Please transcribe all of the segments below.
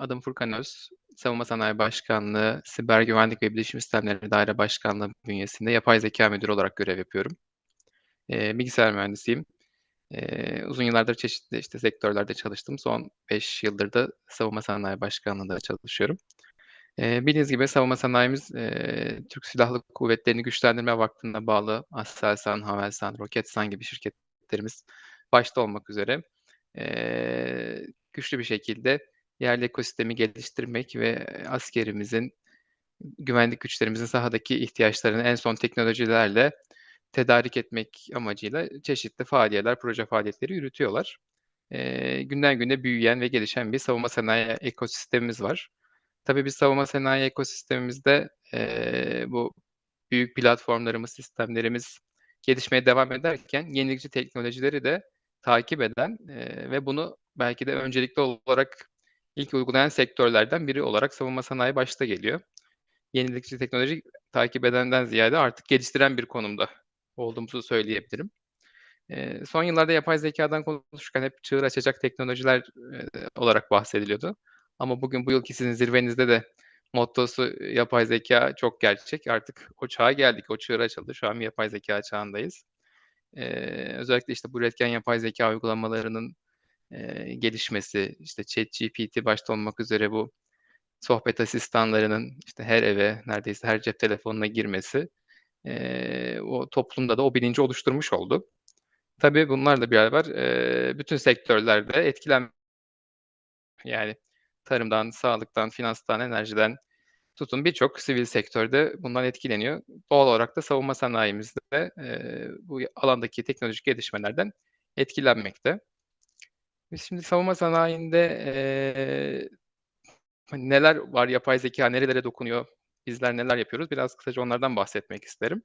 adım Furkan Öz. Savunma Sanayi Başkanlığı, Siber Güvenlik ve Bilişim Sistemleri Daire Başkanlığı bünyesinde yapay zeka müdürü olarak görev yapıyorum. Eee, bilgisayar mühendisiyim. Eee, uzun yıllardır çeşitli işte sektörlerde çalıştım. Son 5 yıldır da Savunma Sanayi Başkanlığı'nda çalışıyorum. Eee, bildiğiniz gibi savunma sanayimiz eee, Türk Silahlı Kuvvetleri'ni güçlendirme vakfına bağlı Aselsan, Havelsan, Roketsan gibi şirketlerimiz başta olmak üzere eee, güçlü bir şekilde yerli ekosistemi geliştirmek ve askerimizin, güvenlik güçlerimizin sahadaki ihtiyaçlarını en son teknolojilerle tedarik etmek amacıyla çeşitli faaliyetler, proje faaliyetleri yürütüyorlar. Eee, günden güne büyüyen ve gelişen bir savunma sanayi ekosistemimiz var. Tabii biz savunma sanayi ekosistemimizde eee, bu büyük platformlarımız, sistemlerimiz gelişmeye devam ederken yenilikçi teknolojileri de takip eden eee, ve bunu belki de öncelikli olarak ilk uygulayan sektörlerden biri olarak savunma sanayi başta geliyor. Yenilikçi teknoloji takip edenden ziyade artık geliştiren bir konumda olduğumuzu söyleyebilirim. Son yıllarda yapay zekâdan konuşurken hep çığır açacak teknolojiler olarak bahsediliyordu. Ama bugün bu yılki sizin zirvenizde de mottosu yapay zekâ çok gerçek. Artık o çağa geldik, o çığır açıldı. Şu an bir yapay zekâ çağındayız. Eee, özellikle işte bu üretken yapay zekâ uygulamalarının eee, gelişmesi, işte ChatGPT başta olmak üzere bu sohbet asistanlarının işte her eve, neredeyse her cep telefonuna girmesi eee, o toplumda da o bilinci oluşturmuş oldu. Tabii bunlarla beraber eee, bütün sektörlerde etkilen yani tarımdan, sağlıktan, finanstan, enerjiden tutun birçok sivil sektörde bundan etkileniyor. Doğal olarak da savunma sanayimiz de eee, bu alandaki teknolojik gelişmelerden etkilenmekte. Biz şimdi savunma sanayinde hani neler var, yapay zekâ nerelere dokunuyor, bizler neler yapıyoruz? Biraz kısaca onlardan bahsetmek isterim.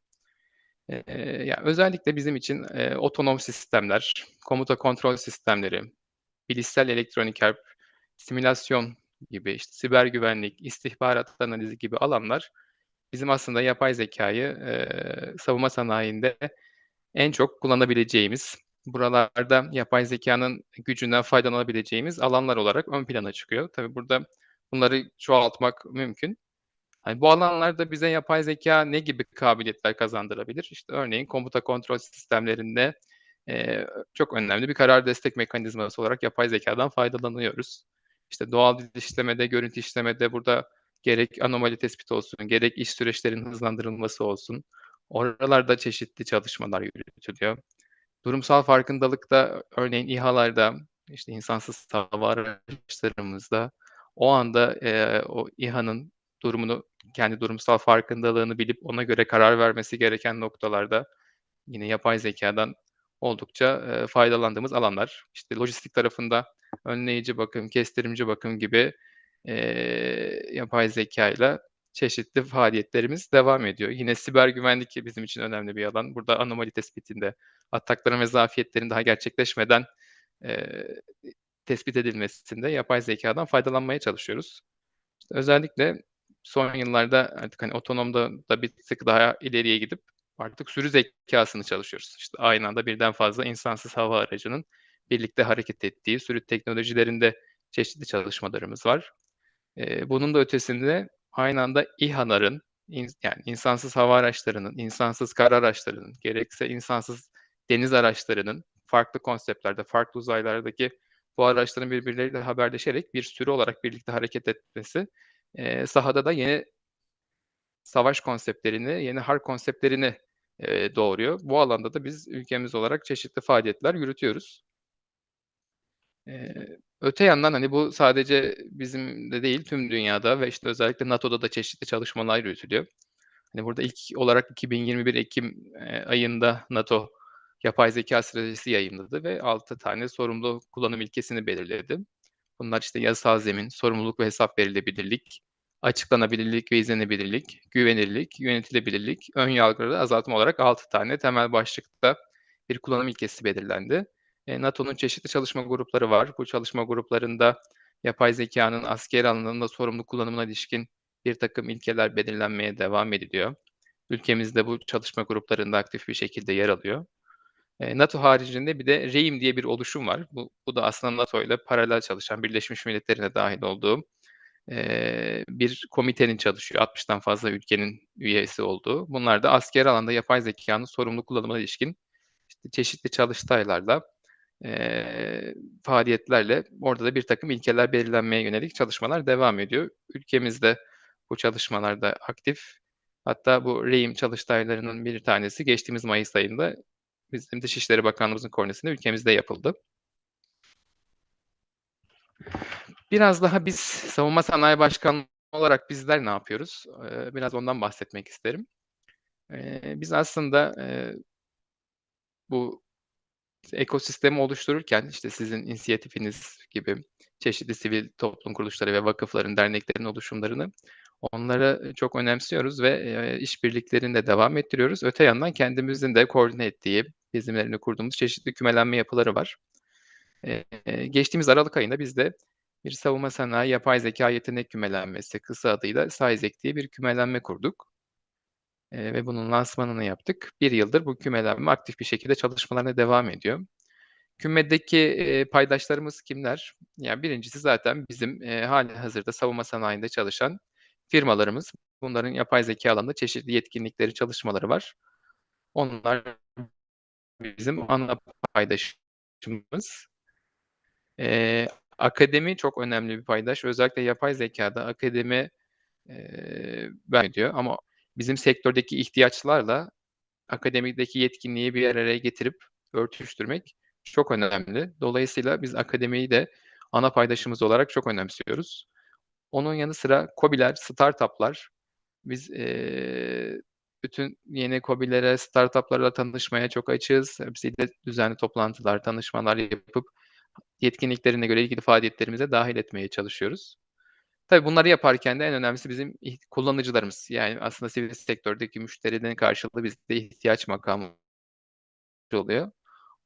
Eee, ya, özellikle bizim için eee, otonom sistemler, komuta kontrol sistemleri, bilişsel elektronik harp, simülasyon gibi, işte siber güvenlik, istihbarat analizi gibi alanlar bizim aslında yapay zekâyı eee, savunma sanayinde en çok kullanabileceğimiz, buralarda yapay zekânın gücünden faydalanabileceğimiz alanlar olarak ön plana çıkıyor. Tabii burada bunları çoğaltmak mümkün. Hani bu alanlarda bize yapay zekâ ne gibi kabiliyetler kazandırabilir? İşte örneğin komuta kontrol sistemlerinde eee, çok önemli bir karar destek mekanizması olarak yapay zekâdan faydalanıyoruz. İşte doğal dil işlemede, görüntü işlemede burada gerek anomali tespiti olsun, gerek iş süreçlerinin hızlandırılması olsun, oralarda çeşitli çalışmalar yürütülüyor. Durumsal farkındalıkta örneğin İHA'larda, işte insansız hava araçlarımızda o anda eee, o İHA'nın durumunu, kendi durumsal farkındalığını bilip ona göre karar vermesi gereken noktalarda yine yapay zekâdan oldukça eee, faydalandığımız alanlar. İşte lojistik tarafında önleyici bakım, kestirimci bakım gibi eee, yapay zekâyla çeşitli faaliyetlerimiz devam ediyor. Yine siber güvenlik bizim için önemli bir alan. Burada anomali tespitinde, atakların ve zafiyetlerin daha gerçekleşmeden eee, tespit edilmesinde yapay zekâdan faydalanmaya çalışıyoruz. İşte özellikle son yıllarda artık hani otonomda da bir tık daha ileriye gidip artık sürü zekâsını çalışıyoruz. İşte aynı anda birden fazla insansız hava aracının birlikte hareket ettiği sürü teknolojilerinde çeşitli çalışmalarımız var. Eee, bunun da ötesinde aynı anda İHA'ların, ins yani insansız hava araçlarının, insansız kara araçlarının, gerekse insansız deniz araçlarının farklı konseptlerde, farklı uzaylardaki bu araçların birbirleriyle haberleşerek bir sürü olarak birlikte hareket etmesi, eee, sahada da yeni savaş konseptlerini, yeni harp konseptlerini eee, doğuruyor. Bu alanda da biz ülkemiz olarak çeşitli faaliyetler yürütüyoruz. Eee, öte yandan hani bu sadece bizim de değil, tüm dünyada ve işte özellikle NATO'da da çeşitli çalışmalar yürütülüyor. Hani burada ilk olarak 2021 ekim, eee, ayında NATO yapay zekâ stratejisi yayımladı ve 6 tane sorumlu kullanım ilkesini belirledi. Bunlar işte yasal zemin, sorumluluk ve hesap verilebilirlik, açıklanabilirlik ve izlenebilirlik, güvenilirlik, yönetilebilirlik, ön yargıları azaltma olarak 6 tane temel başlıkta bir kullanım ilkesi belirlendi. Eee, NATO'nun çeşitli çalışma grupları var. Bu çalışma gruplarında yapay zekânın asker alanında sorumlu kullanımına ilişkin birtakım ilkeler belirlenmeye devam ediliyor. Ülkemiz de bu çalışma gruplarında aktif bir şekilde yer alıyor. Eee, NATO haricinde bir de REİM diye bir oluşum var. Bu bu da aslında NATO'yla paralel çalışan, Birleşmiş Milletler'in de dâhil olduğu eee, bir komitenin çalışıyor, 60'tan fazla ülkenin üyesi olduğu. Bunlar da askeri alanda yapay zekânın sorumlu kullanımına ilişkin, işte, çeşitli çalıştaylarla, eee, faaliyetlerle orada da birtakım ilkeler belirlenmeye yönelik çalışmalar devam ediyor. Ülkemiz de bu çalışmalarda aktif. Hatta bu REİM çalıştaylarının bir tanesi geçtiğimiz mayıs ayında bizim Dışişleri Bakanlığımızın koordinasyonunda ülkemizde yapıldı. Biraz daha biz Savunma Sanayi Başkanlığı olarak bizler ne yapıyoruz? Biraz ondan bahsetmek isterim. Biz aslında, bu ekosistemi oluştururken, işte, sizin inisiyatifiniz gibi çeşitli sivil toplum kuruluşları ve vakıfların, derneklerin oluşumlarını, onları çok önemsiyoruz ve, eee, işbirliklerini de devam ettiriyoruz. Öte yandan kendimizin de koordine ettiği, izimlerini kurduğumuz çeşitli kümelenme yapıları var. Eee, geçtiğimiz aralık ayında biz de bir savunma sanayi yapay zekâ yetenek kümelenmesi, kısa adıyla SciZek diye bir kümelenme kurduk. Eee, ve bunun lansmanını yaptık. 1 yıldır bu kümelenme aktif bir şekilde çalışmalarına devam ediyor. Kümedeki, eee, paydaşlarımız kimler? Ya, birincisi zaten bizim, eee, hâlihazırda savunma sanayinde çalışan firmalarımız. Bunların yapay zekâ alanında çeşitli yetkinlikleri, çalışmaları var. Onlar bizim ana paydaşımız. Eee, akademi çok önemli bir paydaş. Özellikle yapay zekâda akademi, eee, ediyor ama bizim sektördeki ihtiyaçlarla akademideki yetkinliği bir araya getirip örtüştürmek çok önemli. Dolayısıyla biz akademiyi de ana paydaşımız olarak çok önemsiyoruz. Onun yanı sıra KOBİ'ler, startup'lar. Biz, eee, bütün yeni KOBİ'lere, startup'larla tanışmaya çok açığız. Hepsiyle düzenli toplantılar, tanışmalar yapıp yetkinliklerine göre ilgili faaliyetlerimize dâhil etmeye çalışıyoruz. Tabii bunları yaparken de en önemlisi bizim kullanıcılarımız. Yani aslında sivil sektördeki müşterilerin karşılığı bizde ihtiyaç makamı oluyor.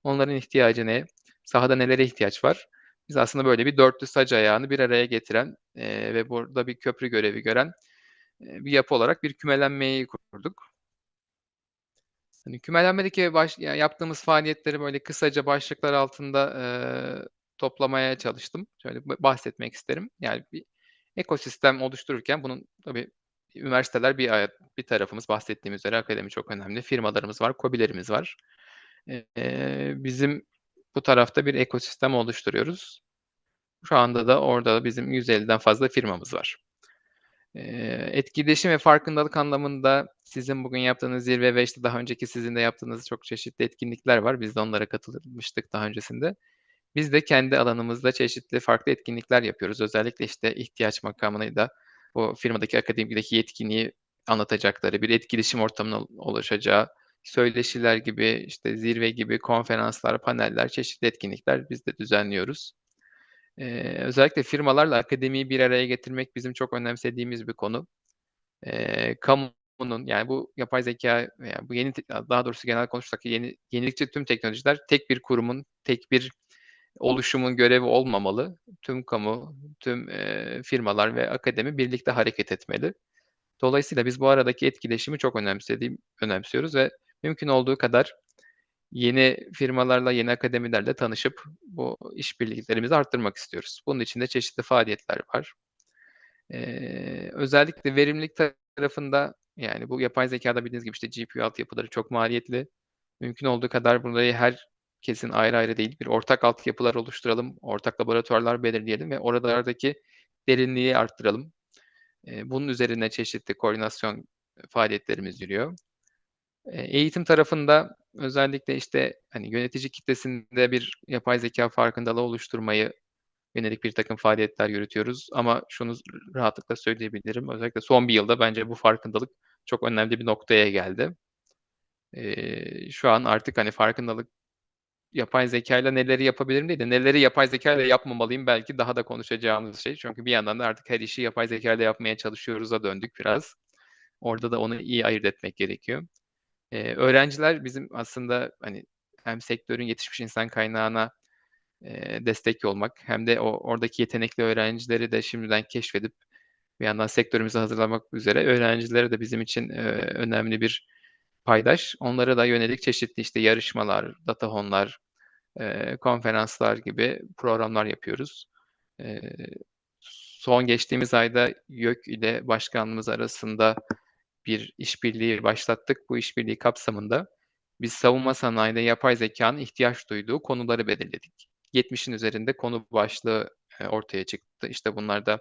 Onların ihtiyacı ne? Sahada nelere ihtiyaç var? Biz aslında böyle bir dörtlü sac ayağını bir araya getiren, eee, ve burada bir köprü görevi gören, eee, bir yapı olarak bir kümelenmeyi kurduk. Hani, kümelenmedeki baş ya yaptığımız faaliyetleri böyle kısaca başlıklar altında, eee, toplamaya çalıştım. Şöyle bahsetmek isterim. Yani bir ekosistem oluştururken bunun tabii üniversiteler bir bir tarafımız bahsettiğim üzere akademi çok önemli. Firmalarımız var, KOBİ'lerimiz var. Eee, bizim bu tarafta bir ekosistem oluşturuyoruz. Şu anda da orada bizim 150'den fazla firmamız var. Eee, etkileşim ve farkındalık anlamında sizin bugün yaptığınız zirve ve, işte, daha önceki sizin de yaptığınız çok çeşitli etkinlikler var. Biz de onlara katılmıştık daha öncesinde. Biz de kendi alanımızda çeşitli farklı etkinlikler yapıyoruz. Özellikle, işte, ihtiyaç makamıyla o firmadaki akademideki yetkinliği anlatacakları bir etkileşim ortamının oluşacağı söyleşiler gibi, işte, zirve gibi konferanslar, paneller, çeşitli etkinlikler biz de düzenliyoruz. Eee, özellikle firmalarla akademiyi bir araya getirmek bizim çok önemsediğimiz bir konu. Eee, kamunun, yani, bu yapay zekâ veya bu yeni daha doğrusu genel konuşursak yeni yenilikçi tüm teknolojiler tek bir kurumun, tek bir oluşumun görevi olmamalı. Tüm kamu, tüm, eee, firmalar ve akademi birlikte hareket etmeli. Dolayısıyla biz bu aradaki etkileşimi çok önemsediğim önemsiyoruz ve mümkün olduğu kadar yeni firmalarla, yeni akademilerle tanışıp bu işbirliklerimizi arttırmak istiyoruz. Bunun için de çeşitli faaliyetler var. Eee, özellikle verimlilik tarafında, yani, bu yapay zekâda bildiğiniz gibi, işte, GPU altyapıları çok maliyetli. Mümkün olduğu kadar burayı herkesin ayrı ayrı değil, bir ortak altyapılar oluşturalım, ortak laboratuvarlar belirleyelim ve oralardaki derinliği arttıralım. Bunun üzerine çeşitli koordinasyon faaliyetlerimiz yürüyor. Eğitim tarafında özellikle, işte, hani, yönetici kitlesinde bir yapay zekâ farkındalığı oluşturmaya yönelik birtakım faaliyetler yürütüyoruz ama şunu rahatlıkla söyleyebilirim. Özellikle son 1 yılda bence bu farkındalık çok önemli bir noktaya geldi. Eee, şu an artık, hani, farkındalık yapay zekâyla neleri yapabilirim değil de neleri yapay zekâyla yapmamalıyım belki daha da konuşacağımız şey. Çünkü bir yandan da artık her işi yapay zekâyla yapmaya çalışıyoruz'a döndük biraz. Orada da onu iyi ayırt etmek gerekiyor. Eee, öğrenciler bizim aslında, hani, hem sektörün yetişmiş insan kaynağına, eee, destek olmak hem de o oradaki yetenekli öğrencileri de şimdiden keşfedip bir yandan sektörümüze hazırlamak üzere öğrencileri de bizim için, eee, önemli bir paydaş. Onlara da yönelik çeşitli, işte, yarışmalar, Datahon'lar, eee, konferanslar gibi programlar yapıyoruz. Eee, son geçtiğimiz ayda YÖK ile başkanlığımız arasında bir işbirliği başlattık. Bu işbirliği kapsamında biz savunma sanayide yapay zekânın ihtiyaç duyduğu konuları belirledik. 70'in üzerinde konu başlığı, eee, ortaya çıktı. İşte bunlarda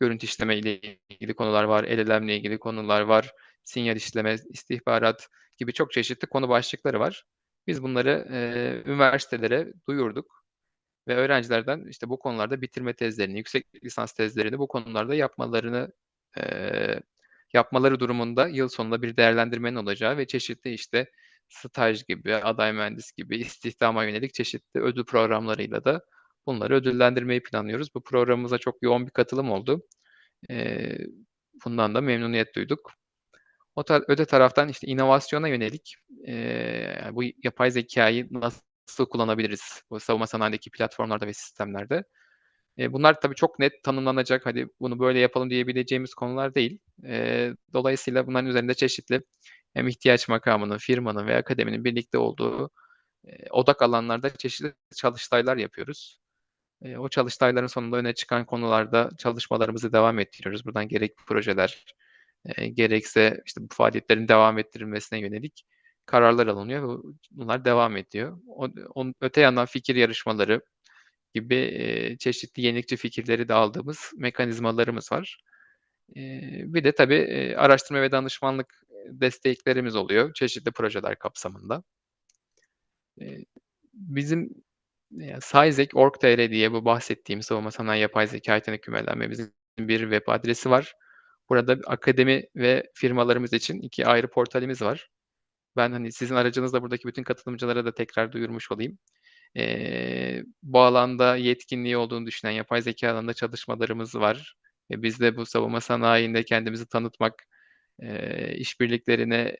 görüntü işleme ile ilgili konular var, LLM'le ilgili konular var, sinyal işleme, istihbarat gibi çok çeşitli konu başlıkları var. Biz bunları, eee, üniversitelere duyurduk ve öğrencilerden, işte, bu konularda bitirme tezlerini, yüksek lisans tezlerini bu konularda yapmalarını, eee, yapmaları durumunda yıl sonunda bir değerlendirmenin olacağı ve çeşitli, işte, staj gibi, aday mühendis gibi istihdama yönelik çeşitli ödül programlarıyla da bunları ödüllendirmeyi planlıyoruz. Bu programımıza çok yoğun bir katılım oldu. Eee, bundan da memnuniyet duyduk. O ta öte taraftan, işte, inovasyona yönelik, eee, bu yapay zekâyı nasıl kullanabiliriz bu savunma sanayindeki platformlarda ve sistemlerde? Eee, bunlar tabii çok net tanımlanacak, hadi bunu böyle yapalım diyebileceğimiz konular değil. Eee, dolayısıyla bunların üzerinde çeşitli hem ihtiyaç makamının, firmanın ve akademinin birlikte olduğu, eee, odak alanlarda çeşitli çalıştaylar yapıyoruz. Eee, o çalıştayların sonunda öne çıkan konularda çalışmalarımızı devam ettiriyoruz. Buradan gerek projeler, eee, gerekse, işte, bu faaliyetlerin devam ettirilmesine yönelik kararlar alınıyor ve bunlar devam ediyor. O onun öte yandan fikir yarışmaları gibi, eee, çeşitli yenilikçi fikirleri de aldığımız mekanizmalarımız var. Eee, bir de tabii, eee, araştırma ve danışmanlık, desteklerimiz oluyor çeşitli projeler kapsamında. Eee, bizim, eee, SciZek.org.tr diye bu bahsettiğim savunma sanayi yapay zekâ yetenek kümelenmemizin bir web adresi var. Burada akademi ve firmalarımız için 2 ayrı portalimiz var. Ben, hani, sizin aracınızla buradaki bütün katılımcılara da tekrar duyurmuş olayım. Eee, bu alanda yetkinliği olduğunu düşünen yapay zekâ alanında çalışmalarımız var ve biz de bu savunma sanayinde kendimizi tanıtmak, eee, işbirliklerine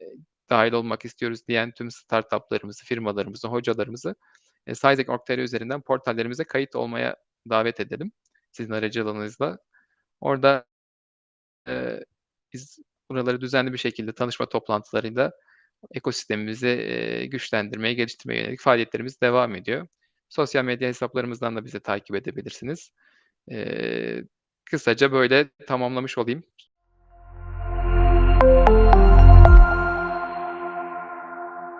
dâhil olmak istiyoruz diyen tüm startup'larımızı, firmalarımızı, hocalarımızı, eee, SciZek.org.tr üzerinden portallerimize kayıt olmaya davet edelim sizin aracılığınızla. Orada, eee, biz buraları düzenli bir şekilde tanışma toplantılarıyla ekosistemimizi, eee, güçlendirmeye, geliştirmeye yönelik faaliyetlerimiz devam ediyor. Sosyal medya hesaplarımızdan da bizi takip edebilirsiniz. Eee, kısaca böyle tamamlamış olayım.